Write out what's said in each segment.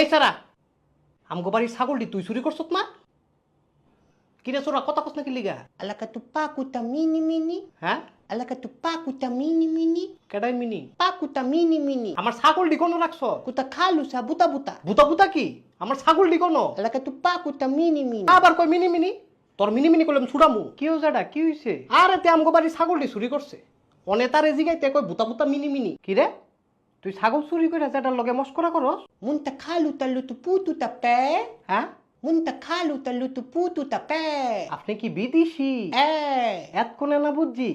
এই সারা আমগো বাড়ির ছাগলটি তুই চুরি করছত না? কিরে চোরা কথা কস নাকি লিগা? Alaka tu pakuta mini mini. হ্যাঁ? Alaka tu pakuta mini mini. কেডাই মিনি? Pakuta mini mini. আমার ছাগলটি কোনো রাখছ Kuta kalu sa buta buta. বুতা বুতা কি? আমার ছাগলটি কোনো? Alaka tu pakuta mini mini. আবার কই মিনি মিনি? তোর মিনি মিনি করলাম ছুড়ামু কি হয়েছে এটা? কি হয়েছে আরে তে আমগো বাড়ির ছাগলটি চুরি করছে। অনে তার এজিগাইতে কই বুতা বুতা মিনি মিনি। কি রে তুই ছাগল চুরি করে যেটার লগে মস্করা করস? kalu ta lutu putu ta pe. হ্যাঁ? kalu ta lutu putu ta pe. আপনি কি বিদেশি? Eh. এত কোনে না বুঝছি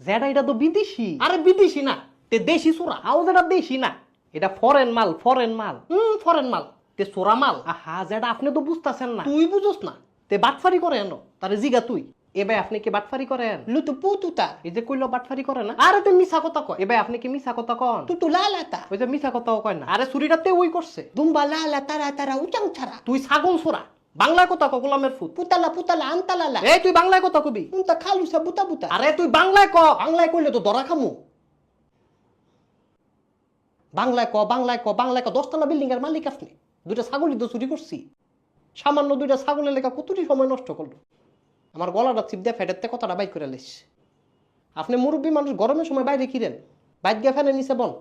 যেটা এটা তো বিদেশি। আরে বিদেশি না তে দেশি চোরা। আও যেটা দেশি না এটা ফরেন মাল ফরেন মাল। হুম ফরেন মাল তে চোরা মাল। আহা যেটা আপনি তো বুঝতাছেন না। তুই বুঝোস না। তে বাটফারি করে এনো তারে জিগা তুই। এবার আপনি কি বাটফারি করেন? putu ta. এই যে কইলো বাটফারি করে না? আরে তে মিছা কথা কয়। এবার আপনি কি মিছা কথা কন? Tutu lala ta. ওই যে মিছা কথাও কয় না। আরে চুরিটাতে ওই করছে। Dumba lala tara tara uchang chara. তুই ছাগল চোরা বাংলায় কথা ক গোলামের ফুট Putala putala antalala. এই তুই বাংলায় কথা কবি? kalu sa buta buta. আরে তুই বাংলায় ক। বাংলায় কইলে তো দরা খামু। বাংলায় ক বাংলায় ক বাংলায় ক। দশতলা বিল্ডিং এর মালিক আপনি দুইটা ছাগলই তো চুরি করছি। সামান্য দুইটা ছাগলের লেখা কতটি সময় নষ্ট করল। আমার গলাটা চিপ দিয়ে ফেটাতে কথাটা বাইক করে লিস। আপনি মুরব্বী মানুষ, গরমের সময় বাইরে কিরেন বাইক গিয়ে ফেলে নিচে বল।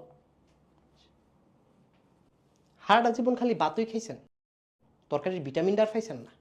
হারাটা জীবন খালি বাতই খাইছেন। তরকারির ভিটামিন ডার খাইছেন না।